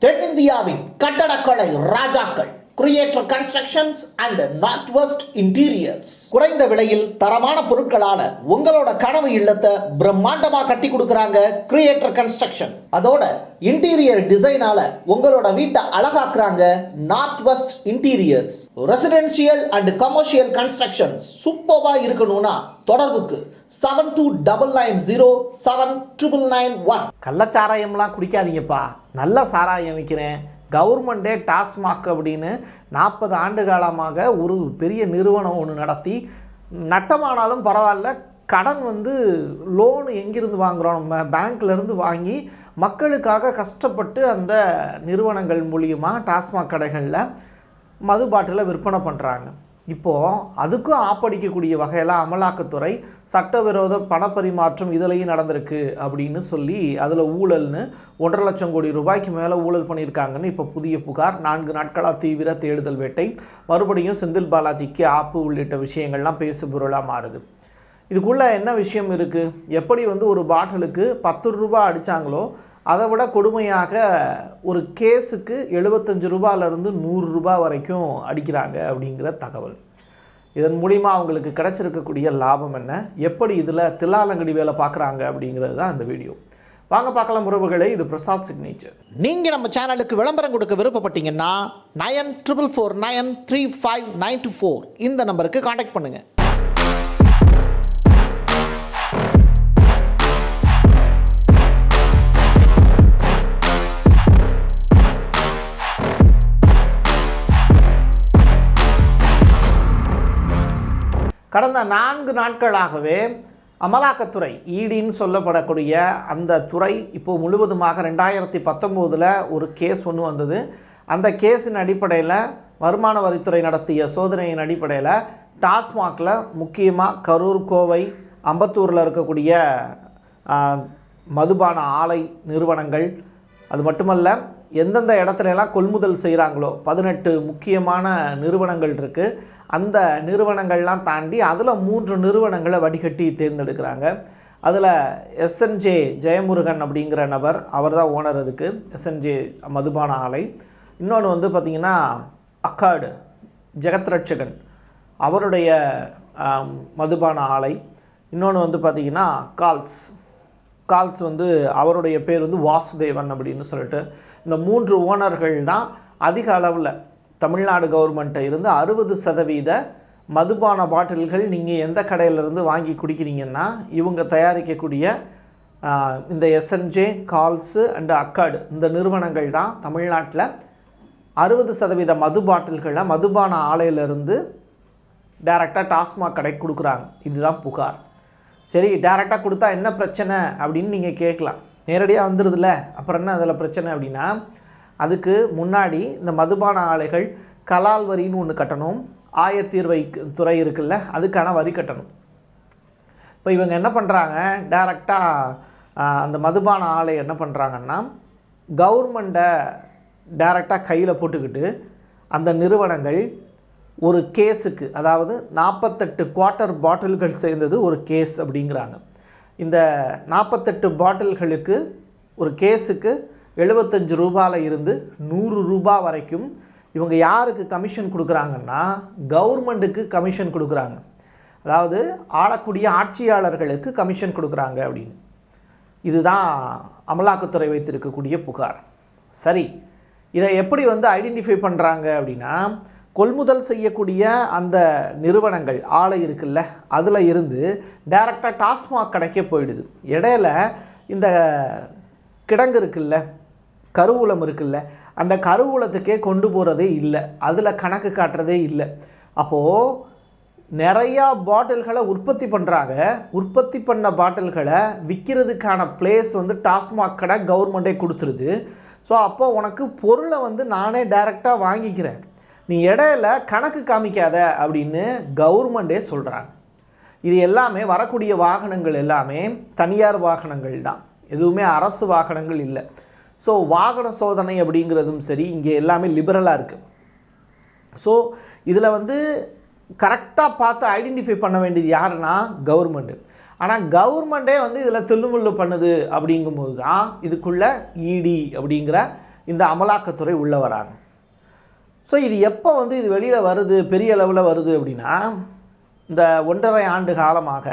தென்னிந்தியாவின் கட்டடக்கலை ராஜாக்கள். Creator constructions and north west interiors குறைந்த விலையில் தரமான பொருட்களால உங்களோட கனவு இல்லத்தை பிரம்மாண்டமா கட்டி கொடுக்கறாங்க கிரியேட்டர் கன்ஸ்ட்ரக்ஷன் அதோட இன்டீரியர் டிசைனால உங்களோட வீட்டை அழகாக்குறாங்க north west interiors residential and commercial constructions சூப்பர்வா இருக்கணும்னா தொடர்புக்கு seven two double nine zero seven triple nine one கள்ளச்சாராயம்லாம் குடிக்காதீங்கப்பா. நல்ல சாராயம் விற்கிறேன் கவர்மெண்டே டாஸ்மாக் அப்படின்னு நாற்பது ஆண்டு காலமாக ஒரு பெரிய நிறுவனம் ஒன்று நடத்தி நட்டமானாலும் பரவாயில்ல கடன் வந்து லோன் எங்கிருந்து வாங்குகிறோம் நம்ம பேங்க்லேருந்து வாங்கி மக்களுக்காக கஷ்டப்பட்டு அந்த நிறுவனங்கள் மூலியமாக டாஸ்மாக் கடைகளில் மது பாட்டிலை விற்பனை பண்ணுறாங்க இப்போது அதுக்கும் ஆப்படிக்கக்கூடிய வகையில் அமலாக்கத்துறை சட்டவிரோத பணப்பரிமாற்றம் இதுலேயும் நடந்திருக்கு அப்படின்னு சொல்லி அதில் ஊழல்னு ஒன்றரை லட்சம் கோடி ரூபாய்க்கு மேலே ஊழல் பண்ணியிருக்காங்கன்னு இப்போ புதிய புகார். நான்கு நாட்களாக தீவிர தேடுதல் வேட்டை. மறுபடியும் செந்தில் பாலாஜிக்கு ஆப்பு உள்ளிட்ட விஷயங்கள்லாம் பேசு பொருளாக மாறுது. இதுக்குள்ளே என்ன விஷயம் இருக்குது எப்படி வந்து ஒரு பாட்டிலுக்கு பத்து ரூபா அடித்தாங்களோ அதை விட கொடுமையாக ஒரு கேஸுக்கு எழுபத்தஞ்சு ரூபாயிலிருந்து நூறு ரூபாய் வரைக்கும் அடிக்கிறாங்க அப்படிங்கிற தகவல். இதன் மூலிமா அவங்களுக்கு கிடச்சிருக்கக்கூடிய லாபம் என்ன? எப்படி இதில் தில்லாலங்கடி வேலை பார்க்குறாங்க அப்படிங்கிறது தான் இந்த வீடியோ. வாங்க பார்க்கலாம் உறவுகளே. இது பிரசாத் சிக்னேச்சர். நீங்கள் நம்ம சேனலுக்கு விளம்பரம் கொடுக்க விருப்பப்பட்டீங்கன்னா nine triple four nine three five nine two four இந்த நம்பருக்கு காண்டாக்ட் பண்ணுங்கள் கடந்த நான்கு நாட்களாகவே அமலாக்கத்துறை ஈடின்னு சொல்லப்படக்கூடிய அந்த துறை இப்போது முழுவதுமாக ரெண்டாயிரத்தி பத்தொம்போதில் ஒரு கேஸ் ஒன்று வந்தது. அந்த கேஸின் அடிப்படையில் வருமான வரித்துறை நடத்திய சோதனையின் அடிப்படையில் டாஸ்மாகில் முக்கியமாக கரூர் கோவை அம்பத்தூரில் இருக்கக்கூடிய மதுபான ஆலை நிறுவனங்கள் அது மட்டுமல்ல எந்தெந்த இடத்துலலாம் கொள்முதல் செய்கிறாங்களோ பதினெட்டு முக்கியமான நிறுவனங்கள் இருக்குது அந்த நிறுவனங்கள்லாம் தாண்டி அதில் மூன்று நிறுவனங்களை வடிகட்டி தேர்ந்தெடுக்கிறாங்க. அதில் எஸ்என்ஜே ஜெயமுருகன் அப்படிங்கிற நபர் அவர் தான் ஓனர் அதுக்கு. எஸ்என்ஜே மதுபான ஆலை. இன்னொன்று வந்து பார்த்திங்கன்னா அக்காடு ஜெகத் ரட்சகன் அவருடைய மதுபான ஆலை. இன்னொன்று வந்து பார்த்திங்கன்னா கால்ஸ். கால்ஸ் வந்து அவருடைய பேர் வந்து வாசுதேவன் அப்படின்னு சொல்லிட்டு இந்த மூன்று ஓனர்கள் தான் அதிக அளவில் தமிழ்நாடு கவர்மெண்ட்டை இருந்து அறுபது சதவீத மதுபான பாட்டில்கள் நீங்கள் எந்த கடையிலேருந்து வாங்கி குடிக்கிறீங்கன்னா இவங்க தயாரிக்கக்கூடிய இந்த எஸ்என்ஜே கால்ஸு அண்டு அக்காடு இந்த நிறுவனங்கள் தான் தமிழ்நாட்டில் அறுபது சதவீத மது பாட்டில்களை மதுபான ஆலையிலிருந்து டைரெக்டாக டாஸ்மாக் கடைக்கு கொடுக்குறாங்க. இதுதான் புகார். சரி டேரெக்டாக கொடுத்தா என்ன பிரச்சனை அப்படின்னு நீங்கள் கேட்கலாம். நேரடியாக வந்துடுதுல அப்புறம் என்ன அதில் பிரச்சனை அப்படின்னா அதுக்கு முன்னாடி இந்த மதுபான ஆலைகள் கலால் வரின்னு ஒன்று கட்டணும். ஆயத்தீர்வை துறை இருக்குல்ல அதுக்கான வரி கட்டணும். இப்போ இவங்க என்ன பண்ணுறாங்க டைரெக்டாக அந்த மதுபான ஆலை என்ன பண்ணுறாங்கன்னா கவர்மெண்ட்டை டைரெக்டாக கையில் போட்டுக்கிட்டு அந்த நிறுவனங்கள் ஒரு கேஸுக்கு அதாவது நாற்பத்தெட்டு குவார்ட்டர் பாட்டில்கள் சேர்ந்தது ஒரு கேஸ் அப்படிங்கிறாங்க. இந்த நாற்பத்தெட்டு பாட்டில்களுக்கு ஒரு கேஸுக்கு எழுபத்தஞ்சு ரூபாயில் இருந்து நூறு ரூபாய் வரைக்கும் இவங்க யாருக்கு கமிஷன் கொடுக்குறாங்கன்னா கவர்மெண்ட்டுக்கு கமிஷன் கொடுக்குறாங்க. அதாவது ஆளக்கூடிய ஆட்சியாளர்களுக்கு கமிஷன் கொடுக்குறாங்க அப்படின்னு. இதுதான் அமலாக்கத்துறை வைத்திருக்கக்கூடிய புகார். சரி இதை எப்படி வந்து ஐடென்டிஃபை பண்ணுறாங்க அப்படின்னா கொள்முதல் செய்யக்கூடிய அந்த நிறுவனங்கள் ஆலை இருக்குல்ல அதில் இருந்து டைரெக்டாக டாஸ்மாக் கடைக்கே போயிடுது. இடையில இந்த கிடங்கு இருக்குல்ல கருவூலம் இருக்குல்ல அந்த கருவூலத்துக்கே கொண்டு போகிறதே இல்லை. அதில் கணக்கு காட்டுறதே இல்லை. அப்போது நிறையா பாட்டில்களை உற்பத்தி பண்ணுறாங்க உற்பத்தி பண்ண பாட்டில்களை விற்கிறதுக்கான பிளேஸ் வந்து டாஸ்மாக் கடை கவர்மெண்ட்டே கொடுத்துருது. ஸோ அப்போ உனக்கு பொருளை வந்து நானே டைரெக்டாக வாங்கிக்கிறேன். நீ இடையில கணக்கு காமிக்காத அப்படின்னு கவர்மெண்டே சொல்கிறாங்க இது எல்லாமே வரக்கூடிய வாகனங்கள் எல்லாமே தனியார் வாகனங்கள் தான். எதுவுமே அரசு வாகனங்கள் இல்லை. ஸோ வாகன சோதனை அப்படிங்கிறதும் சரி இங்கே எல்லாமே லிபரலாக இருக்குது ஸோ இதில் வந்து கரெக்டாக பார்த்து ஐடென்டிஃபை பண்ண வேண்டியது யாருன்னா கவர்மெண்ட்டு ஆனால் கவர்மெண்ட்டே வந்து இதில் தில்லுமுள்ளு பண்ணுது அப்படிங்கும்போது தான் இதுக்குள்ளே இடி அப்படிங்கிற இந்த அமலாக்கத்துறை உள்ளே வராங்க. ஸோ இது எப்போ வந்து இது வெளியில் வருது பெரிய அளவில் வருது அப்படின்னா இந்த ஒன்றரை ஆண்டு காலமாக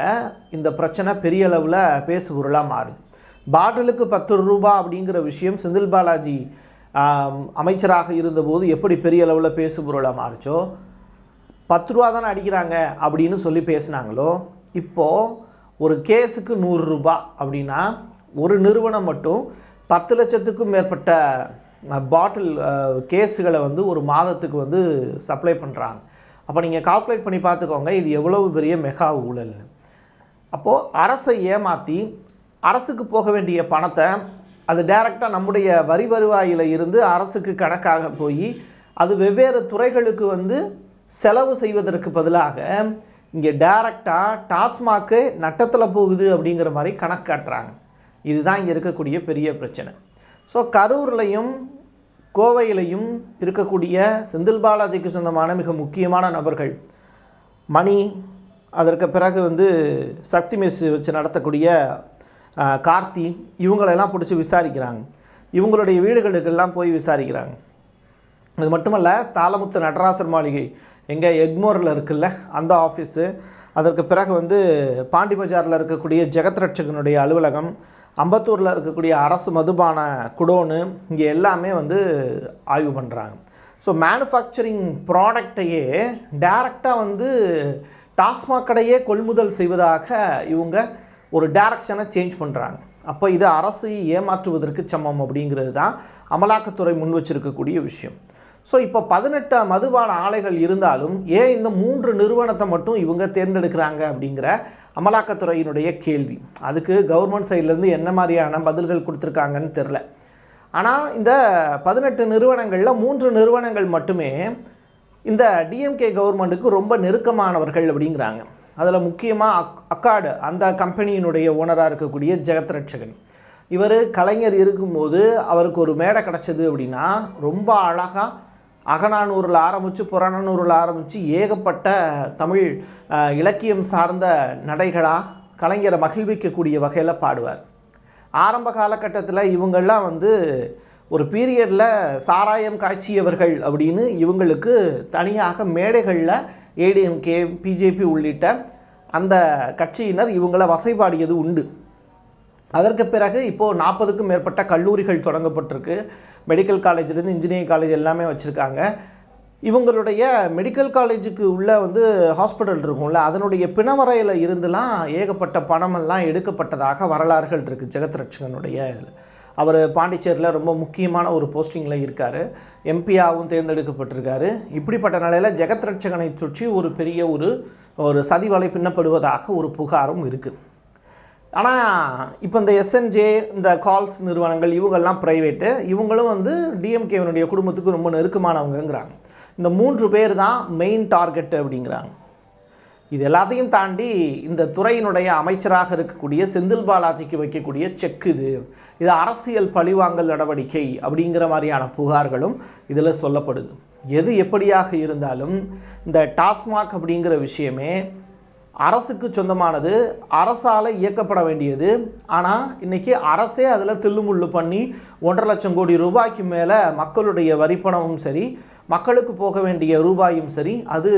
இந்த பிரச்சனை பெரிய அளவில் பேசுபொருளாக மாறுது. பாட்டிலுக்கு பத்து ரூபா அப்படிங்கிற விஷயம் செந்தில் பாலாஜி அமைச்சராக இருந்தபோது எப்படி பெரிய அளவில் பேசுபொருளாக மாறுச்சோ பத்து ரூபா தானே அடிக்கிறாங்க அப்படின்னு சொல்லி பேசுனாங்களோ இப்போது ஒரு கேஸுக்கு நூறுரூபா அப்படின்னா ஒரு நிறுவனம் மட்டும் பத்து லட்சத்துக்கும் மேற்பட்ட பாட்டில் கேஸுகளை வந்து ஒரு மாதத்துக்கு வந்து சப்ளை பண்ணுறாங்க அப்போ நீங்கள் கால்குலேட் பண்ணி பார்த்துக்கோங்க இது எவ்வளவு பெரிய மெகா ஊழல். அப்போது அரசை ஏமாற்றி அரசுக்கு போக வேண்டிய பணத்தை அது டைரெக்டாக நம்முடைய வரி வருவாயில் இருந்து அரசுக்கு கணக்காக போய் அது வெவ்வேறு துறைகளுக்கு வந்து செலவு செய்வதற்கு பதிலாக இங்கே டைரெக்டாக டாஸ்மாக்கு நட்டத்தில் போகுது அப்படிங்கிற மாதிரி கணக்கு காட்டுறாங்க. இதுதான் இங்கே இருக்கக்கூடிய பெரிய பிரச்சனை. ஸோ கரூர்லையும் கோவையிலையும் இருக்கக்கூடிய செந்தில் பாலாஜிக்கு சொந்தமான மிக முக்கியமான நபர்கள். மணி அதற்கு பிறகு வந்து சக்தி மெஸ் வச்சு நடத்தக்கூடிய கார்த்தி இவங்களெல்லாம் பிடிச்சி விசாரிக்கிறாங்க. இவங்களுடைய வீடுகளுக்கெல்லாம் போய் விசாரிக்கிறாங்க. அது மட்டுமல்ல தாளமுத்து நடராசர் மாளிகை எங்கே எக்மோரில் இருக்குல்ல அந்த ஆஃபீஸு. அதற்கு பிறகு வந்து பாண்டி பஜாரில் இருக்கக்கூடிய ஜெகத் ரட்சகனுடைய அலுவலகம் அம்பத்தூரில் இருக்கக்கூடிய அரசு மதுபான குடோனு இங்கே எல்லாமே வந்து ஆய்வு பண்ணுறாங்க ஸோ மேனுஃபேக்சரிங் ப்ராடக்டையே டைரெக்டாக வந்து டாஸ்மாக் கடையே கொள்முதல் செய்வதாக இவங்க ஒரு டைரக்ஷனை சேஞ்ச் பண்ணுறாங்க அப்போ இது அரசை ஏமாற்றுவதற்கு சமம் அப்படிங்கிறது தான் அமலாக்கத்துறை முன் வச்சிருக்கக்கூடிய விஷயம். ஸோ இப்போ பதினெட்டு மதுபான ஆலைகள் இருந்தாலும் ஏன் இந்த மூன்று நிறுவனத்தை மட்டும் இவங்க தேர்ந்தெடுக்கிறாங்க அப்படிங்கிற அமலாக்கத்துறையினுடைய கேள்வி. அதுக்கு கவர்மெண்ட் சைட்லேருந்து என்ன மாதிரியான பதில்கள் கொடுத்துருக்காங்கன்னு தெரில ஆனால் இந்த பதினெட்டு நிறுவனங்களில் மூன்று நிறுவனங்கள் மட்டுமே இந்த டிஎம்கே கவர்மெண்ட்டுக்கு ரொம்ப நெருக்கமானவர்கள் அப்படிங்கிறாங்க. அதில் முக்கியமாக அக் அக்காடு அந்த கம்பெனியினுடைய ஓனராக இருக்கக்கூடிய ஜெகத் ரட்சகன் இவர் கலைஞர் இருக்கும்போது அவருக்கு ஒரு மேடை கிடச்சிது அப்படின்னா ரொம்ப அழகாக அகநானூரில் ஆரம்பித்து புறநானூரில் ஆரம்பித்து ஏகப்பட்ட தமிழ் இலக்கியம் சார்ந்த நடைகளாக கலைஞரை மகிழ்விக்கக்கூடிய வகையில் பாடுவார். ஆரம்ப காலகட்டத்தில் இவங்கள்லாம் வந்து ஒரு பீரியடில் சாராயம் காய்ச்சியவர்கள் அப்படின்னு இவங்களுக்கு தனியாக மேடைகளில் ஏடிஎம்கே பிஜேபி உள்ளிட்ட அந்த கட்சியினர் இவங்களை வசைபாடியது உண்டு. அதற்கு பிறகு இப்போது நாற்பதுக்கும் மேற்பட்ட கல்லூரிகள் தொடங்கப்பட்டிருக்கு. மெடிக்கல் காலேஜ்லேருந்து இன்ஜினியரிங் காலேஜ் எல்லாமே வச்சுருக்காங்க. இவங்களுடைய மெடிக்கல் காலேஜுக்கு உள்ள வந்து ஹாஸ்பிட்டல் இருக்கும்ல அதனுடைய பிணவரையில் இருந்துலாம் ஏகப்பட்ட பணமெல்லாம் எடுக்கப்பட்டதாக வரலாறுகள் இருக்குது ஜெகத் ரட்சகனுடைய இதில். அவர் பாண்டிச்சேரியில் ரொம்ப முக்கியமான ஒரு போஸ்டிங்கில் இருக்கார். எம்பியாகவும் தேர்ந்தெடுக்கப்பட்டிருக்காரு. இப்படிப்பட்ட நிலையில் ஜெகத் ரட்சகனை சுற்றி ஒரு பெரிய ஒரு ஒரு சதிவலை பின்னப்படுவதாக ஒரு புகாரும் இருக்குது ஆனால் இப்போ இந்த எஸ்என்ஜே இந்த கால்ஸ் நிறுவனங்கள் இவங்கெல்லாம் ப்ரைவேட்டு இவங்களும் வந்து டிஎம்கேவனுடைய குடும்பத்துக்கு ரொம்ப நெருக்கமானவங்கங்கிறாங்க. இந்த மூன்று பேர் தான் மெயின் டார்கெட் அப்படிங்கிறாங்க. இது எல்லாத்தையும் தாண்டி இந்த துறையினுடைய அமைச்சராக இருக்கக்கூடிய செந்தில் பாலாஜிக்கு வைக்கக்கூடிய செக் இது. இது அரசியல் பழிவாங்கல் நடவடிக்கை அப்படிங்கிற மாதிரியான புகார்களும் இதில் சொல்லப்படுது. எது எப்படியாக இருந்தாலும் இந்த டாஸ்மாக் அப்படிங்கிற விஷயமே அரசுக்கு சொந்தமானது அரசால் இயக்கப்பட வேண்டியது. ஆனால் இன்றைக்கி அரசே அதில் தில்லுமுள்ளு பண்ணி ஒன்றரை லட்சம் கோடி ரூபாய்க்கு மேலே மக்களுடைய வரிப்பணமும் சரி மக்களுக்கு போக வேண்டிய ரூபாயும் சரி அது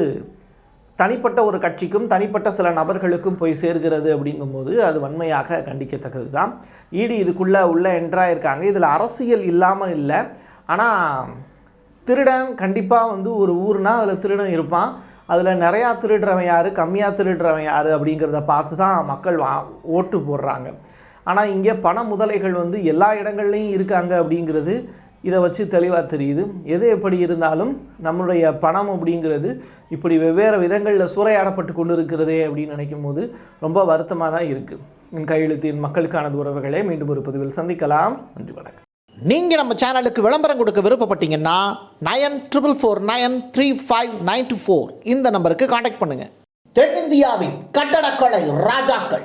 தனிப்பட்ட ஒரு கட்சிக்கும் தனிப்பட்ட சில நபர்களுக்கும் போய் சேர்கிறது அப்படிங்கும்போது அது வன்மையாக கண்டிக்கத்தக்கது தான் ஈடி இதுக்குள்ளே உள்ளே என்ட்ராயிருக்காங்க இதில் அரசியல் இல்லாமல் இல்லை. ஆனால் திருடன் கண்டிப்பாக வந்து ஒரு ஊர்னால் அதில் திருடன் இருப்பான். அதில் நிறையா திருடுறவன் யார்? கம்மியாக திருடுறவன் யார்? அப்படிங்கிறத பார்த்து தான் மக்கள் வா ஓட்டு போடுறாங்க. ஆனால் இங்கே பண முதலைகள் வந்து எல்லா இடங்கள்லையும் இருக்காங்க அப்படிங்கிறது இதை வச்சு தெளிவாக தெரியுது. எது எப்படி இருந்தாலும் நம்மளுடைய பணம் அப்படிங்கிறது இப்படி வெவ்வேறு விதங்களில் சூறையாடப்பட்டு கொண்டு இருக்கிறதே அப்படின்னு நினைக்கும் போது ரொம்ப வருத்தமாக தான் இருக்குது என் கையெழுத்தின் மக்களுக்கானது உறவுகளை மீண்டும் ஒரு பதிவில் சந்திக்கலாம். நன்றி வணக்கம். நீங்கள் நம்ம சேனலுக்கு விளம்பரம் கொடுக்க விருப்பப்பட்டீங்கன்னா nine triple four nine three five nine two four இந்த நம்பருக்கு காண்டாக்ட் பண்ணுங்கள் தென்னிந்தியாவின் கட்டடக்கலை ராஜாக்கள்.